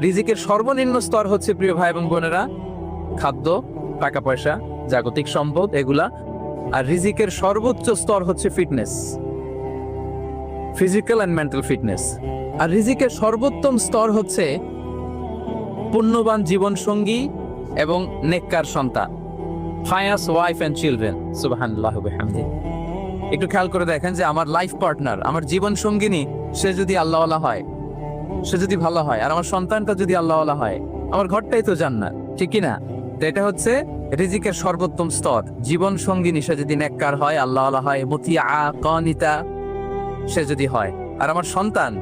রিজিকের সর্বনিম্ন স্তর হচ্ছে প্রিয় ভাই এবং বোনেরা, খাদ্য, টাকা পয়সা, জাগতিক সম্পদ এগুলা, আর রিজিকের সর্বোচ্চ স্তর হচ্ছে fitness, physical and mental fitness. আর রিজিকের সর্বোত্তম স্তর হচ্ছে পুণ্যবান জীবন সঙ্গী এবং নেককার সন্তান ফায়াস ওয়াইফ অ্যান্ড চিলড্রেন সুবহানাল্লাহ বিহামদি একটু খেয়াল করে দেখেন যে আমার লাইফ পার্টনার আমার জীবন সঙ্গিনী সে যদি আল্লাহওয়ালা হয় সে যদি ভালো হয়, আর আমার সন্তানটা যদি আল্লাহওয়ালা হয়, আমার ঘরটাই তো জান্নাত, ঠিক কি না তো এটা হচ্ছে রিজিকের সর্বোত্তম স্তর। জীবন সঙ্গিনী, সে যদি নেককার হয়, আল্লাহওয়ালা হয় মতিয়া কনিতা সে যদি হয়। আর আমার সন্তান,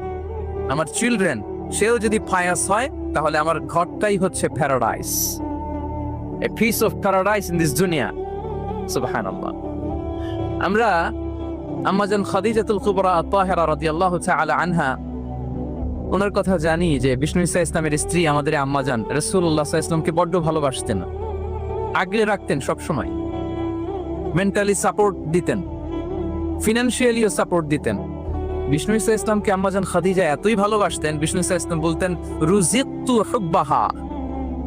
আমার চিলড্রেন, সেও যদি ফায়াস হয়, তাহলে আমার ঘরটাই হচ্ছে paradise a piece of paradise in this দুনিয়া সুবহানাল্লাহ। আমরা আম্মাজান খাদিজাতুল কুবরা তাহেরা রাদিয়াল্লাহু তাআলা আনহা ওনার কথা জানি যে বিষ্ণু ইসা ইসলামের স্ত্রী আমাদের আম্মাজান রাসূলুল্লাহ সাল্লাল্লাহু ইসলামকে বড্ড ভালোবাসতেন। আগলে রাখতেন সব সময় মেন্টালি সাপোর্ট দিতেন ফিনান্সিয়ালিও সাপোর্ট দিতেন। বিষ্ণু ইসা ইসলামকে আম্মাজান খাদিজা এতই ভালোবাসতেন, বিষ্ণু ইসা ইসলাম বলতেন হুব্বাহা।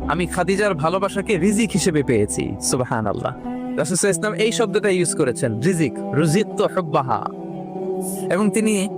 আমি খাদিজার ভালোবাসাকে রিজিক হিসেবে পেয়েছি সুবাহান আল্লাহ রাসূল ইসলাম এই শব্দটা ইউজ করেছেন রিজিক হুব্বাহা। এবং তিনি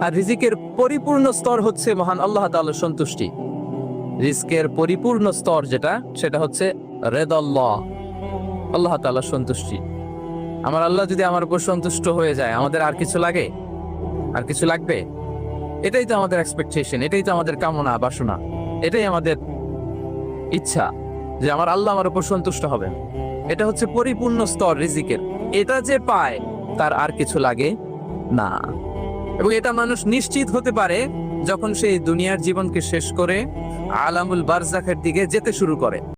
আর রিজিকের পরিপূর্ণ স্তর হচ্ছে মহান আল্লাহ তাআলার সন্তুষ্টি। রিস্কের পরিপূর্ণ স্তর যেটা, সেটা হচ্ছে রেদাল্লাহ, আল্লাহ তাআলার সন্তুষ্টি। আমার আল্লাহ যদি আমার উপর সন্তুষ্ট হয়ে যায়, আমাদের আর কিছু লাগে? আর কিছু লাগবে? এটাই তো আমাদের এক্সপেকটেশন এটাই তো আমাদের কামনা, বাসনা। এটাই আমাদের ইচ্ছা যে আমার আল্লাহ আমার উপর সন্তুষ্ট হবেন। এটা হচ্ছে পরিপূর্ণ স্তর রিজিকের। এটা যে পায়, তার আর কিছু লাগে না। এবং এটা মানুষ নিশ্চিত হতে পারে যখন সেই দুনিয়ার জীবনকে শেষ করে আলামুল বারজাখের দিকে যেতে শুরু করে।